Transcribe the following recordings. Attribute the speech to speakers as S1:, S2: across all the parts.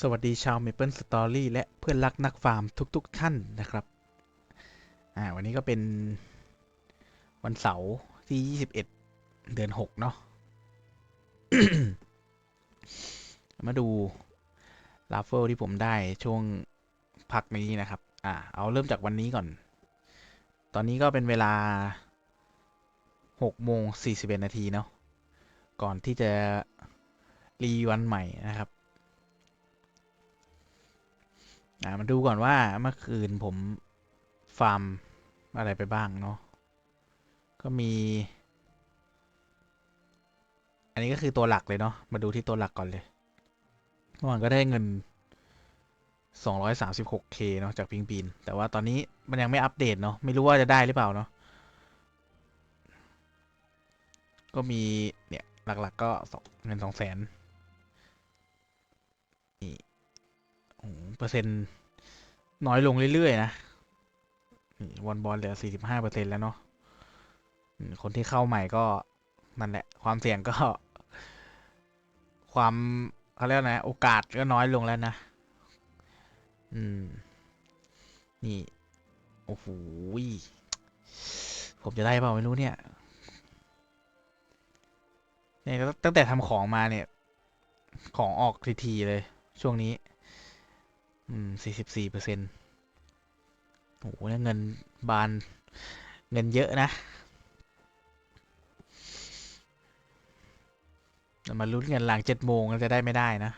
S1: สวัสดีชาว Maple Story และเพื่อนรักนักฟาร์มทุกๆทท่านนะครับ อ่า วันนี้ก็เป็นวันเสาร์ที่ 21 เดือน 6 เนาะ มาดูลาเฟลที่ผมได้ช่วงพักนี้นะครับ อ่า เอาเริ่มจากวันนี้ก่อน ตอนนี้ก็เป็นเวลา6โมง41นาทีเนาะ ก่อนที่จะรีวันใหม่นะครับ อ่ามาดูก่อนว่าเมื่อคืนผมฟาร์มอะไรไปบ้างเนาะก็มี อันนี้ก็คือตัวหลักเลยเนาะมาดูที่ตัวหลักก่อนเลยเมื่อวานก็ได้เงิน 236k เนาะจากพิงปีน แต่ว่าตอนนี้มันยังไม่อัปเดตเนาะไม่รู้ว่าจะได้หรือเปล่าเนาะก็มีเนี่ยหลักๆก็เงินสองแสน เปอร์เซ็นต์น้อยลงเรื่อยๆนะวันบอลเหลือสี่สิบห้าเปอร์เซ็นแล้วเนาะคนที่เข้าใหม่ก็นั่นแหละ ความเสี่ยงก็ ความเขาเรียกนะ โอกาสก็น้อยลงแล้วนะ อืม นี่ โอ้โหผมจะได้เปล่าไม่รู้เนี่ยเนี่ยตั้งแต่ทำของมาเนี่ย ของออกทีๆเลย ช่วงนี้ อืมสี่สิบสี่เปอร์เซ็นต์โอ้โหเงินบาน เงินเยอะนะมาลุ้นกันหลังเจ็ดโมงเราจะได้ไม่ได้นะ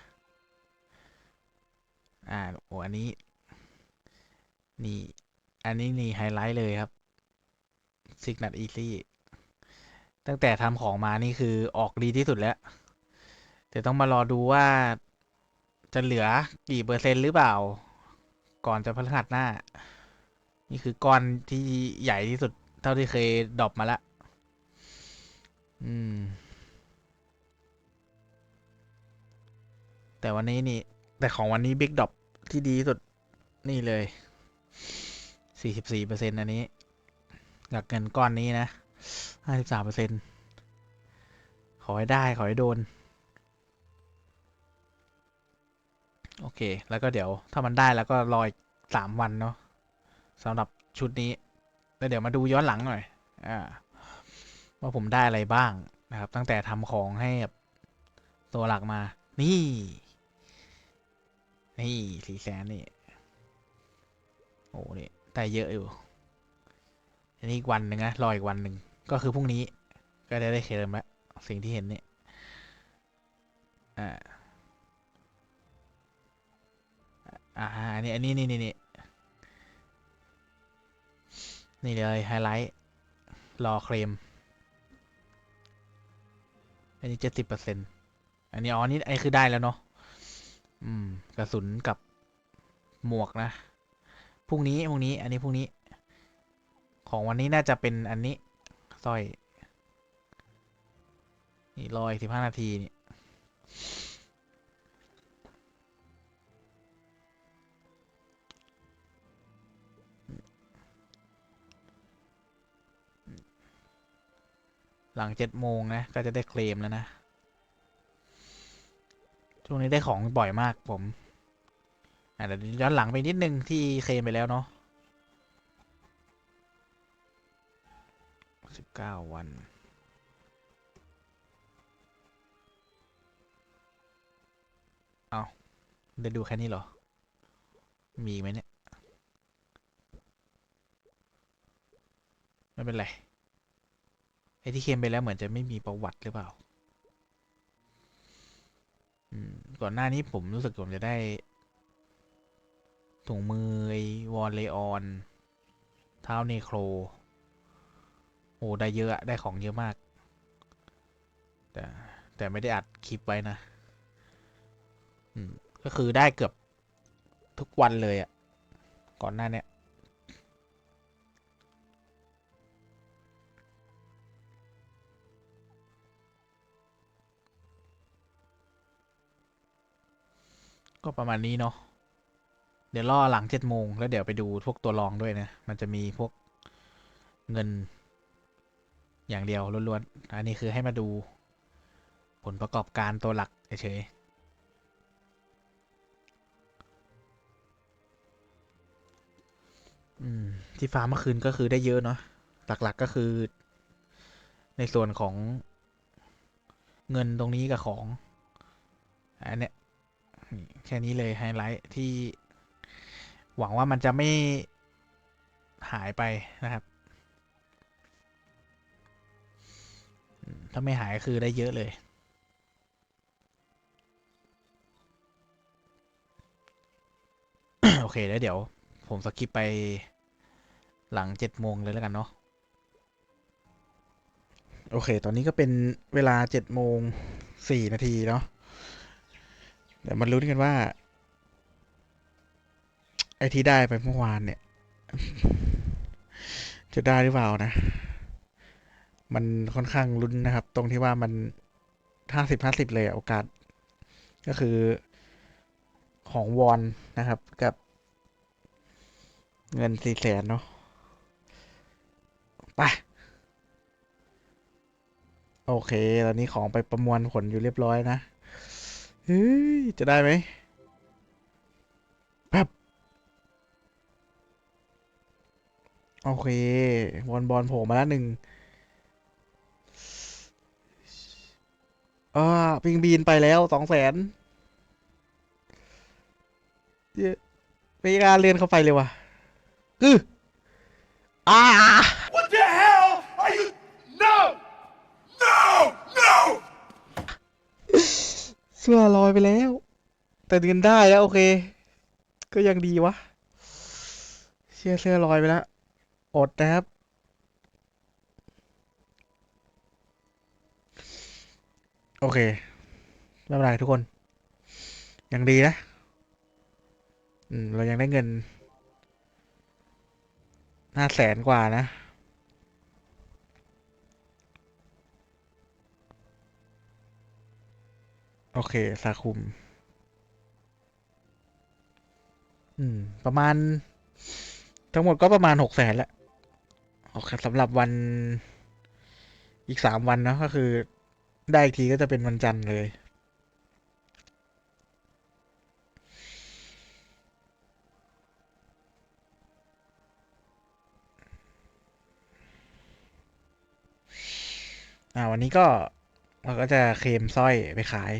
S1: อ่า โอ้อันนี้ นี่ อันนี้นี่ไฮไลท์เลยครับซิกนัทอีซี่ตั้งแต่ทำของมานี่คือออกดีที่สุดแล้ว แต่ต้องมารอดูว่า จะเหลือกี่เปอร์เซ็นต์หรือเปล่า ก่อนจะพฤหัสหน้า นี่คือก้อนที่ใหญ่ที่สุดเท่าที่เคยดรอปมาละ อืม แต่วันนี้นี่ แต่ของวันนี้บิ๊กดรอปที่ดีสุดนี่เลยสี่สิบสี่เปอร์เซ็นต์อันนี้จากเงินก้อนนี้นะห้าสิบสามเปอร์เซ็นต์ขอให้ได้ ขอให้โดน โอเค แล้วก็เดี๋ยวถ้ามันได้แล้วก็รออีกสามวันเนาะสำหรับชุดนี้ แล้วเดี๋ยวมาดูย้อนหลังหน่อย อ่า ว่าผมได้อะไรบ้างนะครับ ตั้งแต่ทำของให้กับตัวหลักมา นี่ นี่สี่แสนนี่ โอ้นี่ได้เยอะอยู่ อันนี้อีกวันหนึ่งนะ รออีกวันหนึ่ง ก็คือพรุ่งนี้ ก็ได้ได้เคลมแล้ว สิ่งที่เห็นนี่อ่า อ่าอันนี้อันนี้นี่นี่นี่นี่เลยไฮไลท์รอเคลมอันนี้เจ็ดสิบเปอร์เซ็นต์อันนี้อ๋อนี่ไอ้คือได้แล้วเนาะอืมกระสุนกับหมวกนะพรุ่งนี้พรุ่งนี้ อันนี้พรุ่งนี้ ของวันนี้น่าจะเป็นอันนี้สร้อย นี่รออีกสิบห้านาทีนี่ หลังเจ็ดโมงนะ ก็จะได้เคลมแล้วนะ ช่วงนี้ได้ของบ่อยมากผมอะเดี๋ยวย้อนหลังไปนิดนึงที่เคลมไปแล้วเนาะสิบเก้าวันเอาได้ดูแค่นี้เหรอ มีไหมเนี่ย ไม่เป็นไร ไอ้ที่เคลมไปแล้วเหมือนจะไม่มีประวัติหรือเปล่า ก่อนหน้านี้ผมรู้สึกผมจะได้ ถุงมือไอวอลเลออน เท้าเนโคร โอ้ได้เยอะอะได้ของเยอะมาก แต่แต่ไม่ได้อัดคลิปไว้นะก็คือได้เกือบทุกวันเลยอะก่อนหน้าเนี้ย ก็ประมาณนี้เนาะเดี๋ยวรอหลังเจ็ดโมงแล้วเดี๋ยวไปดูพวกตัวรองด้วยนะ มันจะมีพวกเงิน อย่างเดียวล้วนๆ อันนี้คือให้มาดูผลประกอบการตัวหลักเฉยๆที่ฟ้าเมื่อคืนก็คือได้เยอะเนาะ หลักๆก็คือ ในส่วนของเงินตรงนี้กับของ อันเนี้ย แค่นี้เลยไฮไลท์ที่ หวังว่ามันจะไม่หายไปนะครับ ถ้าไม่หายคือได้เยอะเลยโอเคแล้วเดี๋ยว ผมสกิปไปหลังเจ็ดโมงเลยแล้วกันเนาะโอเค ตอนนี้ก็เป็นเวลาเจ็ดโมงสี่นาทีเนาะ เดี๋ยวมาลุ้นกันว่า ไอที่ได้ไปเมื่อวานเนี่ย จะได้หรือเปล่านะ มันค่อนข้างลุ้นนะครับ ตรงที่ว่ามันห้าสิบห้าสิบเลยโอกาส ก็คือของวอนนะครับกับ เงินสี่แสนเนาะไปโอเค ตอนนี้ของไปประมวลผลอยู่เรียบร้อยนะ เฮ้ย จะได้ไหมแบบโอเค บอลบอลโผล่มาแล้วหนึ่งอ่าปิงบีนไปแล้วสองแสนเยอะไม่กล้าเรียนเข้าไปเลยว่ะ คืออ่า
S2: What the hell are you?
S1: เสื้อลอยไปแล้ว แต่เงินได้แล้ว โอเค ก็ยังดีวะเชื่อเสื้อลอยไปแล้ว อดนะครับ โอเคไม่เป็นไรทุกคน ยังดีนะ อืม เรายังได้เงินห้าแสนกว่านะ โอเคสาคุม อืม ประมาณ ทั้งหมดก็ประมาณหกแสนแหละโอเคสำหรับวันอีกสามวันนะก็คือ ได้อีกทีก็จะเป็นวันจันทร์เลย อ่า วันนี้ก็เราก็จะเคลมสร้อยไปขาย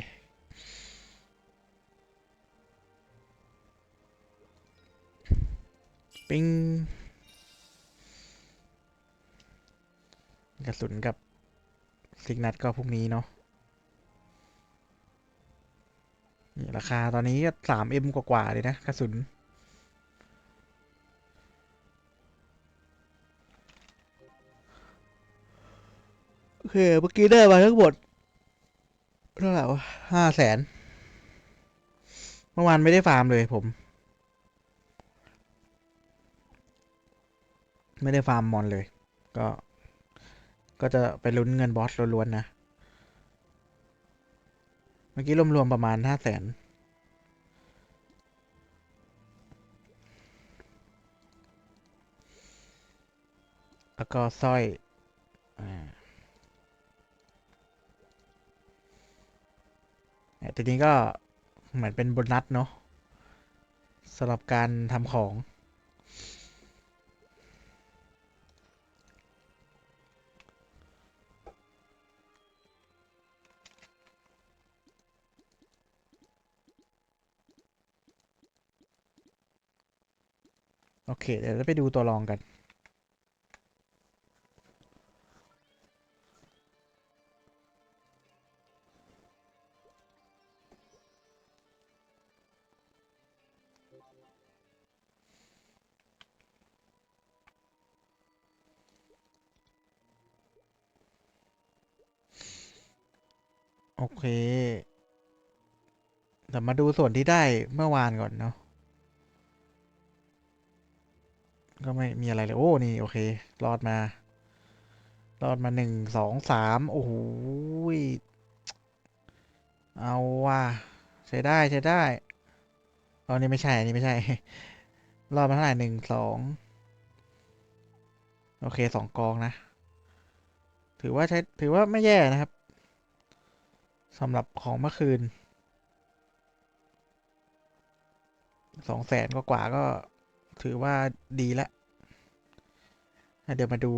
S1: ปิ้งกระสุนกับซิกนัทก็พรุ่งนี้เนาะนี่ราคาตอนนี้ก็สามเอ็มกว่าๆเลยนะกระสุน โอเค เมื่อกี้ได้มาทั้งหมดเท่าไหร่วะห้าแสน เมื่อวานไม่ได้ฟาร์มเลยผม ไม่ได้ฟาร์มมอนเลย ก็ ก็จะไปลุ้นเงินบอสล้วนๆนะ เมื่อกี้รวมๆประมาณห้าแสนแล้วก็สร้อยเนี่ยทีนี้ก็เหมือนเป็นโบนัสเนาะสำหรับการทำของ โอเค เดี๋ยวเราไปดูตัวรองกันโอเคเดี๋ยวมาดูส่วนที่ได้เมื่อวานก่อนเนาะ ก็ไม่มีอะไรเลย โอ้ นี่ โอเค รอดมา รอดมาหนึ่งสองสามโอ้โหเอาว่ะใช้ได้ใช้ได้เอานี่ไม่ใช่อันนี้ไม่ใช่ รอดมาเท่าไหร่หนึ่งสองโอเคสองกองนะ ถือว่าใช้ถือว่าไม่แย่นะครับสำหรับของเมื่อคืนสองแสนกว่าก็ถือว่าดีแล้ว เดี๋ยวมาดู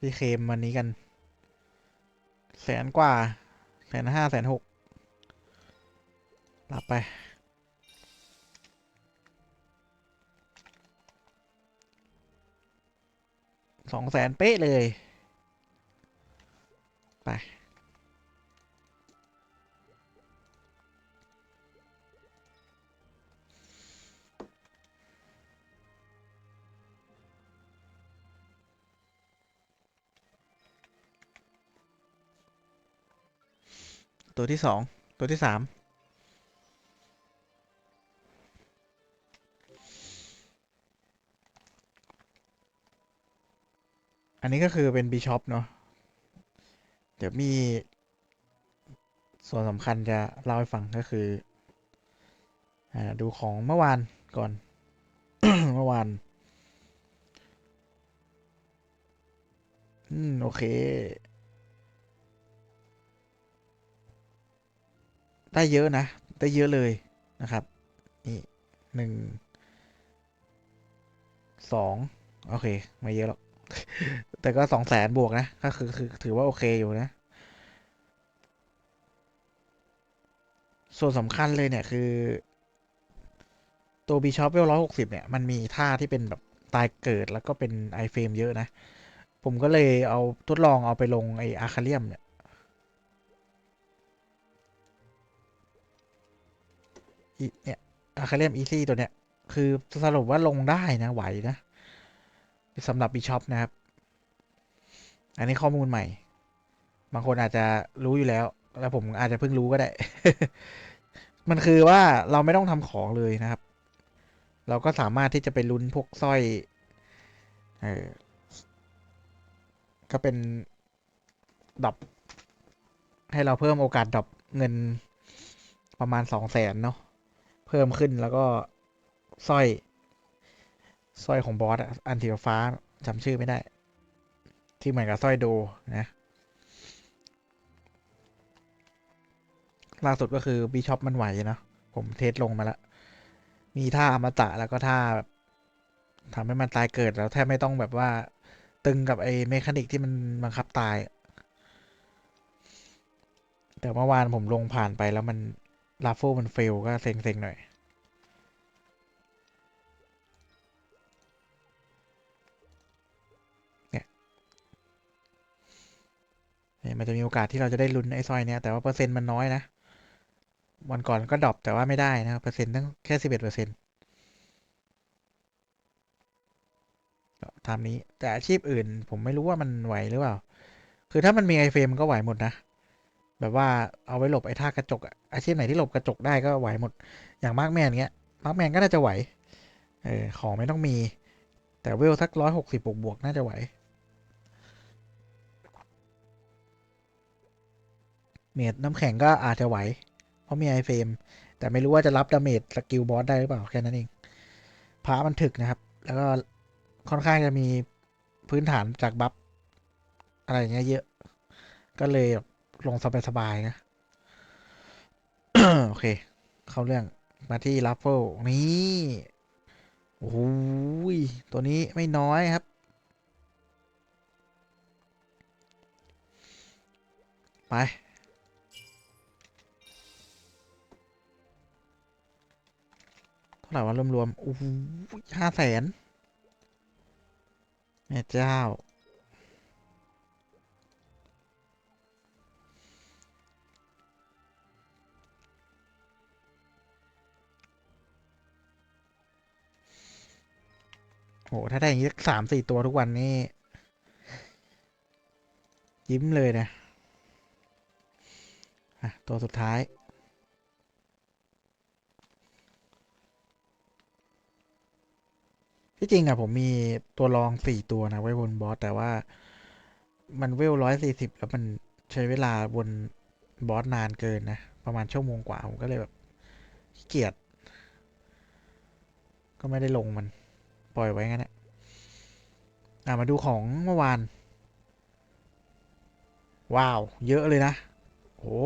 S1: พี่เคมวันนี้กัน แสนกว่า แสนห้าแสนหกรับไป สองแสนเป๊ะเลย ไป ตัวที่สองตัวที่สามอันนี้ก็คือเป็นบีชอปเนาะเดี๋ยวมี ส่วนสำคัญจะเล่าให้ฟังก็คืออ่าดูของเมื่อวานก่อน เมื่อวานอืม โอเค ได้เยอะนะ ได้เยอะเลยนะครับ นี่หนึ่งสองโอเค ไม่เยอะหรอก แต่ก็สองแสนบวกนะ ก็คือคือถือว่าโอเคอยู่นะ ส่วนสำคัญเลยเนี่ยคือ ตัว b ีชอปเวลร้อยหกสิบเนี่ย มันมีท่าที่เป็นแบบตายเกิดแล้วก็เป็นไอเฟรมเยอะนะ ผมก็เลยเอาทดลองเอาไปลงไออาคาเลียมเนี่ย เนี่ยอาคาเลียมอีซี่ตัวเนี้ย คือสรุปว่าลงได้นะไหวนะสำหรับ b ีชอปนะครับ อันนี้ข้อมูลใหม่ บางคนอาจจะรู้อยู่แล้ว แล้วผมอาจจะเพิ่งรู้ก็ได้ มันคือว่าเราไม่ต้องทำของเลยนะครับ เราก็สามารถที่จะไปลุ้นพวกสร้อยเออก็เป็นดรอปให้เราเพิ่มโอกาสดรอปเงินประมาณสองแสนเนาะ พิ่มขึ้นแล้วก็สร้อยสร้อยของบอสอันสีฟ้าจำชื่อไม่ได้ ที่เหมือนกับสร้อยโดนะล่าสุดก็คือบีชอปมันไหวเนาะผมเทสลงมาแล้ว มีท่าอมตะแล้วก็ท่าแบบทำให้มันตายเกิดแล้วแทบไม่ต้องแบบว่า ตึงกับไอ้เมคานิกที่มันบังคับตาย แต่เมื่อวานผมลงผ่านไปแล้วมัน ลาโฟมันเฟลก็เซ็งๆหน่อย เนี่ยเนี่ยมันจะมีโอกาสที่เราจะได้ลุ้นไอ้สร้อยเนี้ย แต่ว่าเปอร์เซ็นต์มันน้อยนะ วันก่อนก็ดรอปแต่ว่าไม่ได้นะเปอร์เซ็นต์ตั้งแค่สิบเอ็ดเปอร์เซ็นต์ตามนี้แต่อาชีพอื่นผมไม่รู้ว่ามันไหวหรือเปล่า คือถ้ามันมีไอเฟรมมันก็ไหวหมดนะ แบบว่าเอาไว้หลบไอ้ท่ากระจกอะอาชีพไหนที่หลบกระจกได้ก็ไหวหมด อย่างมาร์กแมนเงี้ยมาร์กแมนก็น่าจะไหว เออ ของไม่ต้องมี แต่เวลสักร้อยหกสิบบวกบวกๆน่าจะไหว เมดน้ำแข็งก็อาจจะไหว เพราะมีไอเฟรมแต่ไม่รู้ว่าจะรับดาเมจสกิลบอสได้หรือเปล่าแค่นั้นเองพระมันถึกนะครับ แล้วก็ค่อนข้างจะมีพื้นฐานจากบัฟอะไรเงี้ยเยอะ ก็เลยแบบ ลงสบายๆนะ โอเค เข้าเรื่องมาที่ลัฟเฟิลนี่โอ้ยตัวนี้ไม่น้อยครับ ไป เท่าไหร่วะรวมๆโอ้โหห้าแสนแม่เจ้า โห ถ้าได้อย่างนี้สามสี่ตัวทุกวันนี่ ยิ้มเลยนะอะตัวสุดท้าย ที่จริงอะผมมีตัวรองสี่ตัวนะ ไว้บนบอส แต่ว่ามันเวลร้อยสี่สิบแล้วมันใช้เวลาบนบอสนานเกินนะ ประมาณชั่วโมงกว่า ผมก็เลยแบบเกียจก็ไม่ได้ลงมัน ปล่อยไว้งั้นแหละอะมาดูของเมื่อวาน ว้าว เยอะเลยนะโอ้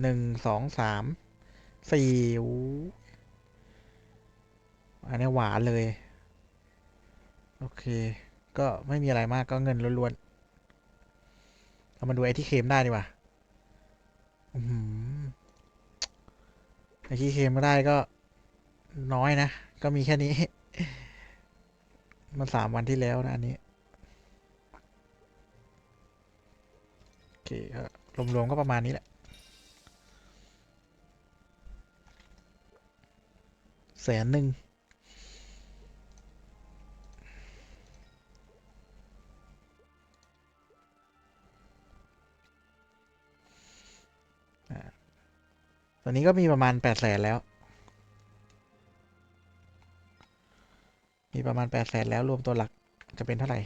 S1: หนึ่งสองสามสี่อันนี้หวานเลย โอเค ก็ไม่มีอะไรมากก็เงินล้วนๆเรามาดูไอที่เคมได้ดีกว่าอือหือไอที่เคมไม่ได้ก็น้อยนะ ก็มีแค่นี้ มันสามวันที่แล้วนะอันนี้ โอเคก็รวมๆก็ประมาณนี้แหละ แสนหนึ่งตอนนี้ก็มีประมาณแปดแสนแล้ว มีประมาณแปดแสนแล้วรวมตัวหลักจะเป็นเท่าไหร่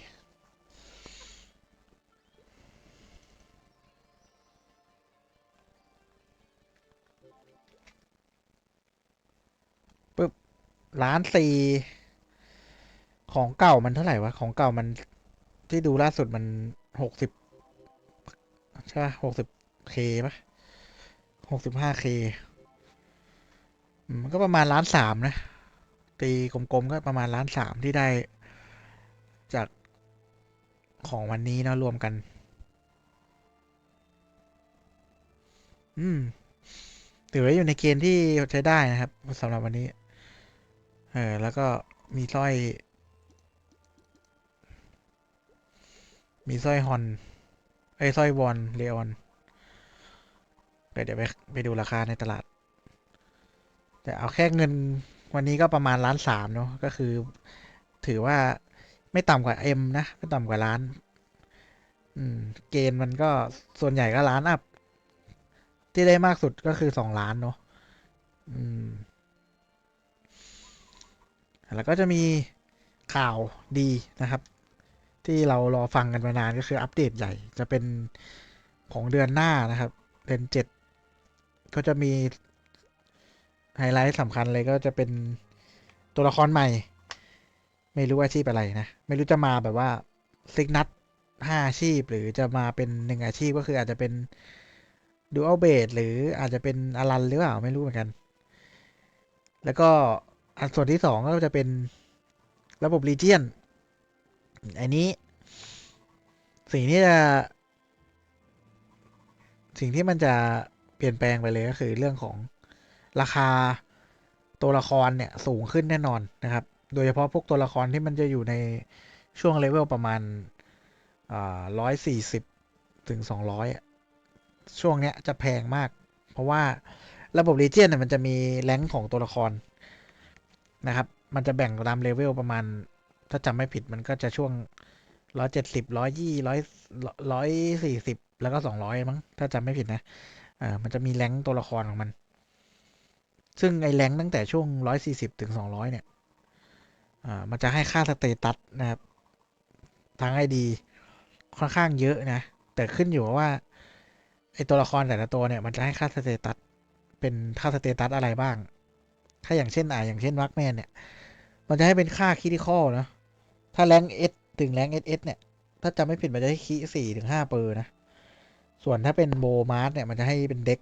S1: ปึ๊บล้านสี่ของเก่ามันเท่าไหร่วะ ของเก่ามันที่ดูล่าสุดมันหกสิบใช่ปะหกสิบเคปะหกสิบห้าเคมันก็ประมาณล้านสามนะ ตีกลมๆ ก็ประมาณล้านสามที่ได้จากของวันนี้นะรวมกัน อืมถือว่าอยู่ในเกณฑ์ที่ใช้ได้นะครับสำหรับวันนี้ เออ แล้วก็มีสร้อย มีสร้อยฮอนไอ้ยสร้อยวอนเลออนเดี๋ยวเดี๋ยวไปไปดูราคาในตลาด แต่เอาแค่เงิน วันนี้ก็ประมาณล้านสามเนาะก็คือ ถือว่าไม่ต่ำกว่าเอ็มนะไม่ต่ำกว่าล้าน อืม เกณฑ์มันก็ส่วนใหญ่ก็ล้านอัพที่ได้มากสุดก็คือสองล้านเนาะอืม แล้วก็จะมีข่าวดีนะครับ ที่เรารอฟังกันมานานก็คืออัปเดตใหญ่ จะเป็นของเดือนหน้านะครับ เดือนเจ็ดก็จะมี ไฮไลท์สำคัญเลยก็จะเป็นตัวละครใหม่ ไม่รู้อาชีพอะไรนะ ไม่รู้จะมาแบบว่าซิกนัทห้าอาชีพ หรือจะมาเป็นหนึ่งอาชีพก็คืออาจจะเป็นดูอัลเบดหรืออาจจะเป็นอารันหรือเปล่าไม่รู้เหมือนกัน แล้วก็อันส่วนที่สองก็จะเป็นระบบรีเจียนอันนี้ สิ่งที่จะ สิ่งที่มันจะเปลี่ยนแปลงไปเลยก็คือเรื่องของ ราคาตัวละครเนี่ยสูงขึ้นแน่นอนนะครับ โดยเฉพาะพวกตัวละครที่มันจะอยู่ในช่วงเลเวลประมาณร้อยสี่สิบถึงสองร้อยช่วงเนี้ยจะแพงมาก เพราะว่าระบบรีเจียนเนี่ยมันจะมีแรงของตัวละครนะครับ มันจะแบ่งตามเลเวลประมาณ ถ้าจำไม่ผิดมันก็จะช่วงร้อยเจ็ดสิบร้อยยี่ร้อยร้อยสี่สิบแล้วก็สองร้อยมั้งถ้าจำไม่ผิดนะอ่ามันจะมีแรงตัวละครของมัน ซึ่งไอแรงตั้งแต่ช่วงร้อยสี่สิบถึงสองร้อยเนี่ยมันจะให้ค่าสเตตัสนะครับทางไอดีค่อนข้างเยอะนะ แต่ขึ้นอยู่ว่าไอตัวละครแต่ละตัวเนี่ย มันจะให้ค่าสเตตัสเป็นค่าสเตตัสอะไรบ้าง ถ้าอย่างเช่นอ่าอย่างเช่นวักแมนเนี่ย มันจะให้เป็นค่าคิดข้อลนะ ถ้าแรงเอสถึงแรงเอสเอสเนี่ย ถ้าจำไม่ผิดมันจะให้คีสี่ถึงห้าเปอร์นะ ส่วนถ้าเป็นโบมาร์สเนี่ย มันจะให้เป็นเด็ก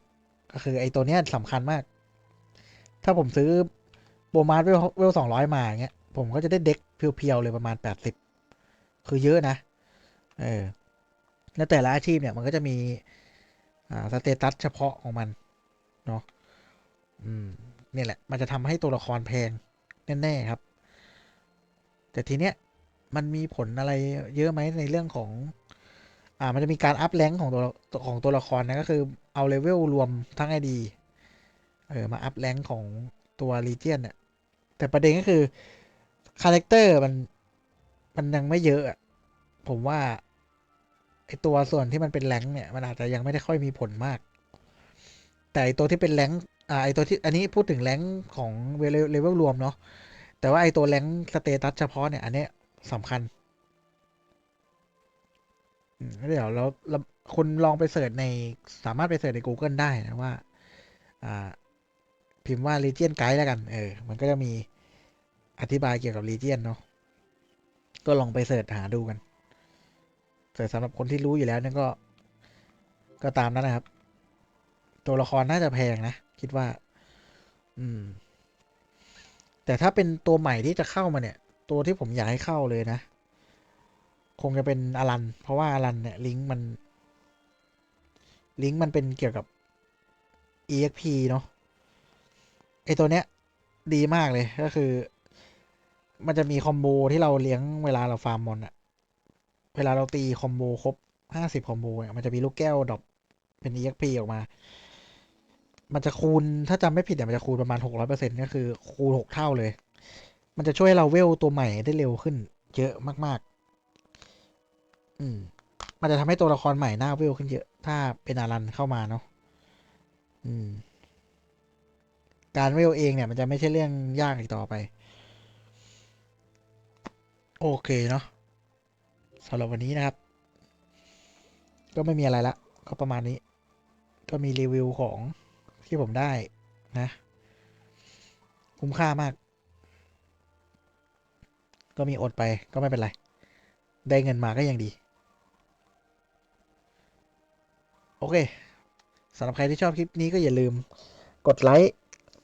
S1: ก็คือไอตัวเนี้ยสำคัญมาก ถ้าผมซื้อโบมาร์เวลเวลสองร้อยมาอย่างเงี้ย ผมก็จะได้เด็กเพียวๆเลยประมาณแปดสิบคือเยอะนะ เออแล้วแต่ละอาชีพเนี่ยมันก็จะมีอ่าสเตตัสเฉพาะของมัน เนาะอืมนี่แหละ มันจะทำให้ตัวละครแพงแน่ๆครับ แต่ทีเนี้ยมันมีผลอะไรเยอะไหมในเรื่องของ อ่า มันจะมีการอัพแรงของตัวของตัวละครนะก็คือเอาเลเวลรวมทั้งไอดี เออมาอัพแรงของตัวลีเจียนเนี่ยแต่ประเด็นก็คือคาแรคเตอร์มันมันยังไม่เยอะอะผมว่าไอตัวส่วนที่มันเป็นแรงเนี่ยมันอาจจะยังไม่ได้ค่อยมีผลมาก แต่ไอตัวที่เป็นแรงอ่าไอตัวที่อันนี้พูดถึงแรงของเลเวลเลเวลรวมเนาะแต่ว่าไอตัวแรงสเตตัสเฉพาะเนี่ยอันเนี้ยสำคัญเดี๋ยวเราเราคุณลองไปเสิร์ชในสามารถไปเสิร์ชใน Google ได้นะว่า อ่า พิมพ์ว่า Legion Guide แล้วกัน เออ มันก็จะมีอธิบายเกี่ยวกับ Legion เนาะ ก็ลองไปเสิร์ชหาดูกัน แต่สำหรับคนที่รู้อยู่แล้วเนี่ยก็ ก็ตามนั้นนะครับ ตัวละครน่าจะแพงนะ คิดว่า อืม แต่ถ้าเป็นตัวใหม่ที่จะเข้ามาเนี่ยตตัวที่ผมอยากให้เข้าเลยนะ คงจะเป็นอลัน เพราะว่าอลันเนี่ยลิงก์มัน ลิงก์มันเป็นเกี่ยวกับ exp เนาะ ไอตัวเนี้ยดีมากเลยก็คือ มันจะมีคอมโบที่เราเลี้ยงเวลาเราฟาร์มมอนอะเวลาเราตีคอมโบครบห้าสิบคอมโบเนี่ยมันจะมีลูกแก้วดรอปเป็น exp ออกมา มันจะคูณถ้าจำไม่ผิดเนี่ยมันจะคูณประมาณหกร้อยเปอร์เซ็นต์ก็คือคูณหกเท่าเลย มันจะช่วยเราเวลตัวใหม่ได้เร็วขึ้น เยอะมาก ๆ อืม มันจะทำให้ตัวละครใหม่หน้าเวลขึ้นเยอะ ถ้าเป็นอารันเข้ามาเนาะอืม การเวลเองเนี่ยมันจะไม่ใช่เรื่องยากอีกต่อไป โอเคเนาะสำหรับวันนี้นะครับ ก็ไม่มีอะไรละ ก็ประมาณนี้ ก็มีรีวิวของที่ผมได้นะ คุ้มค่ามาก ก็มีอดไปก็ไม่เป็นไร ได้เงินมาก็ยังดี โอเคสำหรับใครที่ชอบคลิปนี้ก็อย่าลืมกดไลค์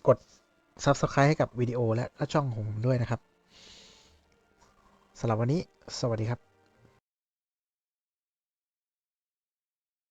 S1: กด Subscribe ให้กับวิดีโอและและช่องของผมด้วยนะครับสำหรับวันนี้ สวัสดีครับ